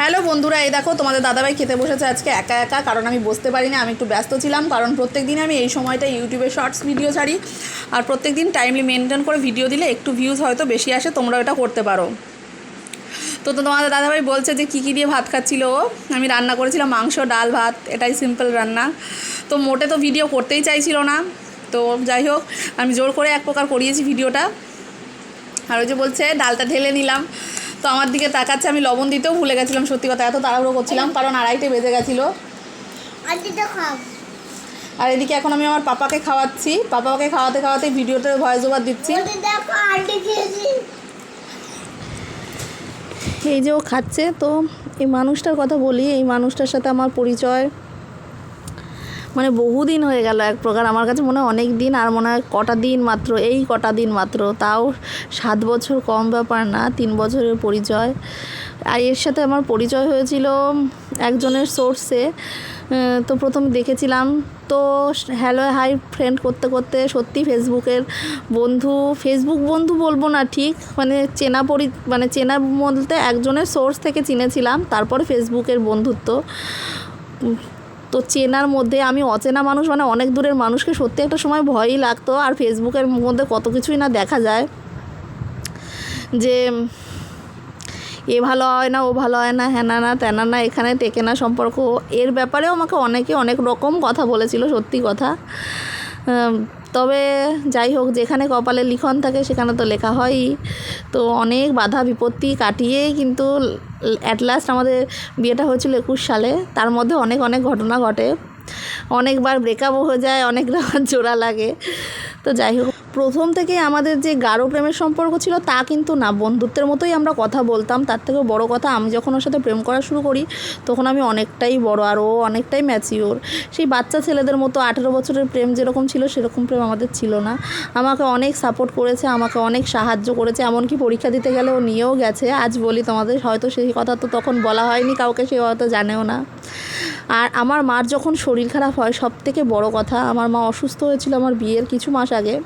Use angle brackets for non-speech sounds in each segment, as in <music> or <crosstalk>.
Hello বন্ধুরা, এই দেখো তোমাদের দাদাভাই খেতে বসেছে আজকে একা একা, কারণ আমি বসতে পারিনি, আমি একটু ব্যস্ত ছিলাম, কারণ প্রত্যেক দিন আমি এই সময়টা ইউটিউবে শর্টস ভিডিও ছাড়ি, আর প্রত্যেক দিন টাইমলি মেনটেন করে ভিডিও দিলে একটু ভিউজ হয়তো বেশি আসে, তোমরা এটা করতে পারো। তো তো তোমাদের দাদাভাই বলছে যে কী কী দিয়ে ভাত খাচ্ছিল ও? আমি রান্না করেছিলাম মাংস, ডাল, ভাত, এটাই সিম্পল রান্না। তো মোটে তো ভিডিও করতেই চাইছিল না, তো যাই হোক, আমি জোর করে এক প্রকার করিয়েছি ভিডিওটা আর ওই যে বলছে, ডালটা ঢেলে নিলাম। তো আমার দিকে তাকাচ্ছে আমি লবণ দিতেও ভুলে গেছিলাম সত্যি কথা এত তাড়াহুড়ো করছিলাম কারণ আড়াইটে বেজে গেছিল। আর এদিকে এখন আমি আমার পাপাকে খাওয়াচ্ছি। পাপাকে খাওয়াতে খাওয়াতে ভিডিওতে ভয়েস ওভার দিচ্ছি। এই যে ও খাচ্ছে তো এই মানুষটার কথা বলি এই মানুষটার সাথে আমার পরিচয়। মানে বহুদিন হয়ে গেল এক প্রকার। আমার কাছে মনে হয় অনেক দিন আর মনে হয় কটা দিন মাত্র, এই কটা দিন মাত্র। তাও সাত বছর কম ব্যাপার না, তিন বছরের পরিচয়। আর এর সাথে আমার পরিচয় হয়েছিল একজনের সোর্সে তো প্রথম দেখেছিলাম। তো হ্যালো হাই ফ্রেন্ড করতে করতে সত্যি ফেসবুকের বন্ধু, ফেসবুক বন্ধু বলব না ঠিক মানে চেনা পরি মানে চেনা বলতে একজনের সোর্স থেকে চিনেছিলাম, তারপরে ফেসবুকের বন্ধুত্ব। তো চেনার মধ্যে আমি অচেনা মানুষ মানে অনেক দূরের মানুষকে সত্যি একটা সময় ভয়ই লাগতো। আর ফেসবুকের মধ্যে কত কিছুই না দেখা যায় যে এ ভালো হয় না, ও ভালো হয় না, হ্যানা না তেনা না, এখানে টেকে না সম্পর্ক। এর ব্যাপারেও আমাকে অনেকে অনেক রকম কথা বলেছিল, সত্যি কথা। তবে যাই হোক, যেখানে কপালে লিখন থাকে সেখানে তো লেখা হয়ই। তো অনেক বাধা বিপত্তি কাটিয়েই কিন্তু অ্যাট লাস্ট আমাদের বিয়েটা হয়েছিল একুশ সালে। তার মধ্যে অনেক অনেক ঘটনা ঘটে। অনেকবার ব্রেকআপও হয়ে যায়, অনেক <laughs> জোড়া লাগে। তো যাই হোক। প্রথম থেকে আমাদের যে গাঢ় প্রেমের সম্পর্ক ছিল তা কিন্তু না। বন্ধুত্বের মতোই আমরা কথা বলতাম। তার থেকেও বড় কথা, আমি যখন ওর সাথে প্রেম করা শুরু করি, তখন আমি অনেকটাই বড় আর ও অনেকটাই ম্যাচিওর সেই বাচ্চা ছেলেদের মতো আঠেরো বছরের প্রেম যেরকম ছিল, সেরকম প্রেম আমাদের ছিল না। আমাকে অনেক সাপোর্ট করেছে, আমাকে অনেক সাহায্য করেছে, এমনকি পরীক্ষা দিতে গেলে ও নিয়েও গেছে। আজ বলি তোমাদের, হয়তো সেই কথা তো তখন বলা হয়নি, কাউকে সে হয়তো জানেও না। আর আমার মার যখন শরীর খারাপ হয় সব থেকে বড় কথা, আমার মা অসুস্থ হয়েছিল আমার বিয়ের কিছু মাস আগে।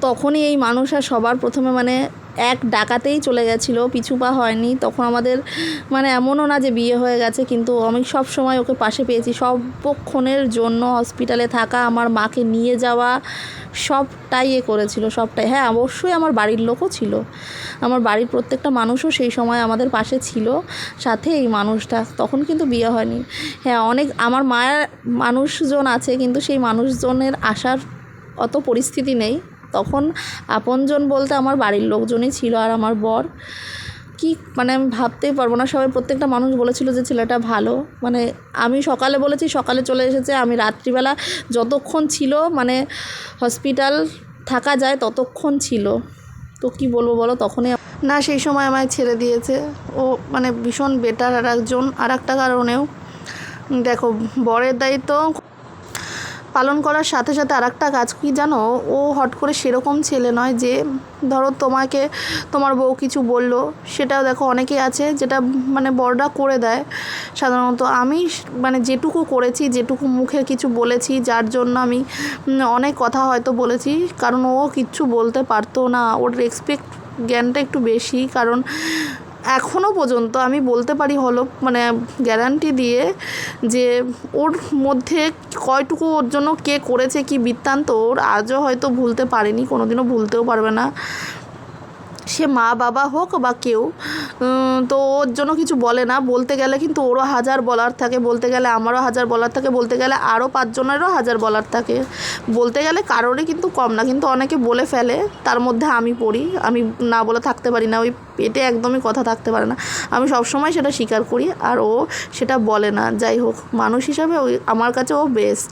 তখনই এই মানুষ আর সবার প্রথমে মানে এক ডাকাতেই চলে গেছিল, পিছু পা হয়নি। তখন আমাদের মানে এমনও না যে বিয়ে হয়ে গেছে, কিন্তু আমি সব সময় ওকে পাশে পেয়েছি। সবক্ষণের জন্য হসপিটালে থাকা, আমার মাকে নিয়ে যাওয়া, সবটাই এ করেছিল, সবটাই। হ্যাঁ অবশ্যই আমার বাড়ির লোকও ছিল। আমার বাড়ির প্রত্যেকটা মানুষও সেই সময় আমাদের পাশে ছিল, সাথে এই মানুষটা। তখন কিন্তু বিয়ে হয়নি। হ্যাঁ অনেক, আমার মায়ের মানুষজন আছে, কিন্তু সেই মানুষজনের আসার অত পরিস্থিতি নেই। তখন আপনজন বলতে আমার বাড়ির লোকজনই ছিল আর আমার বর। কি মানে আমি ভাবতেই পারব না। সবাই প্রত্যেকটা মানুষ বলেছিল যে ছেলেটা ভালো। মানে আমি সকালে বলেছি, সকালে চলে এসেছে। আমি রাত্রিবেলা যতক্ষণ ছিল মানে হসপিটাল থাকা যায় ততক্ষণ ছিল। তো কি বলব বলো? তখনই না, সেই সময় আমায় ছেড়ে দিয়েছে। ও মানে ভীষণ বেটার আর একজন, আর একটা কারণেও। দেখো, বরের দায়িত্ব পালন করার সাথে সাথে আর একটা কাজ কি জানো? ও হট করে সেরকম ছেলে নয় যে, ধরো তোমাকে, তোমার বউ কিছু বলল, সেটাও দেখো অনেকেই আছে যেটা মানে বড়রা করে দেয় সাধারণত। আমি মানে যেটুকু করেছি, যেটুকু মুখে কিছু বলেছি, যার জন্য আমি অনেক কথা হয়তো বলেছি, কারণ ও কিচ্ছু বলতে পারতো না। ওর রেসপেক্ট জ্ঞানটা একটু বেশি, কারণ এখনও পর্যন্ত আমি বলতে পারি হলো মানে গ্যারান্টি দিয়ে যে ওর মধ্যে কয়টুকু ওর জন্য কে করেছে, কি বৃত্তান্ত, ওর আজও হয়তো ভুলতে পারেনি, কোনোদিনও ভুলতেও পারবে না। সে মা বাবা হোক বা কেউ তো ওর জন্য কিছু বলে না। বলতে গেলে কিন্তু ওরও হাজার বলার থাকে, বলতে গেলে আমারও হাজার বলার থাকে, বলতে গেলে আরও পাঁচজনেরও হাজার বলার থাকে। বলতে গেলে কারোরই কিন্তু কম না, কিন্তু অনেকে বলে ফেলে, তার মধ্যে আমি পড়ি। আমি না বলে থাকতে পারি না, ওই পেটে একদমই কথা থাকতে পারে না। আমি সবসময় সেটা স্বীকার করি আর ও সেটা বলে না। যাই হোক, মানুষ হিসাবে ওই আমার কাছে ও বেস্ট